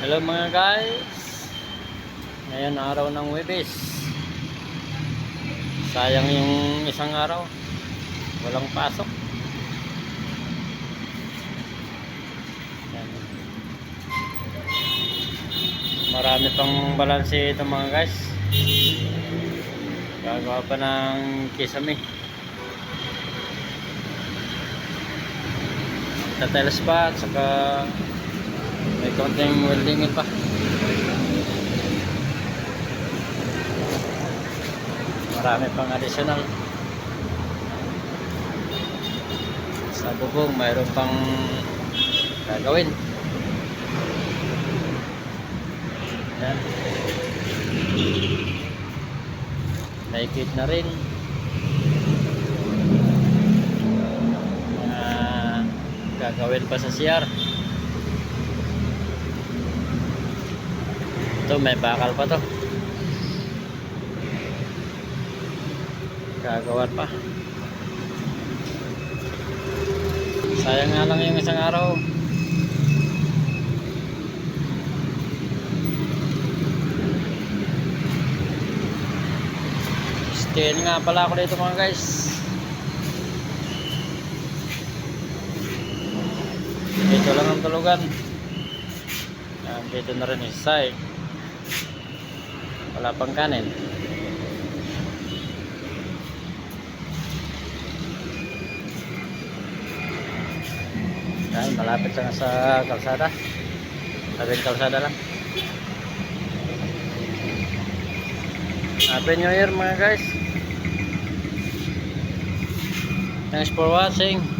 Hello mga guys. Ngayon araw ng Webes. Sayang yung isang araw. Walang pasok. Marami pang balanse ito mga guys. Gagawa pa ng kisame. Tatiles pa at saka konting weldingin pa. Marami pang additional. Sa bubong, mayroon pang gagawin. Yan. Naikit na rin. Mga gagawin pa sa CR. Ito, may bakal pa to. Gagawan pa. Sayang nga lang yung isang araw. Stay nga pala ako dito mga guys. Dito lang ang tulugan. Dito na rin yung side. Wala pang kanin. Yan, malapit lang sa kalsada. Tabing kalsada lang. Happy New Year mga guys. Thanks for watching.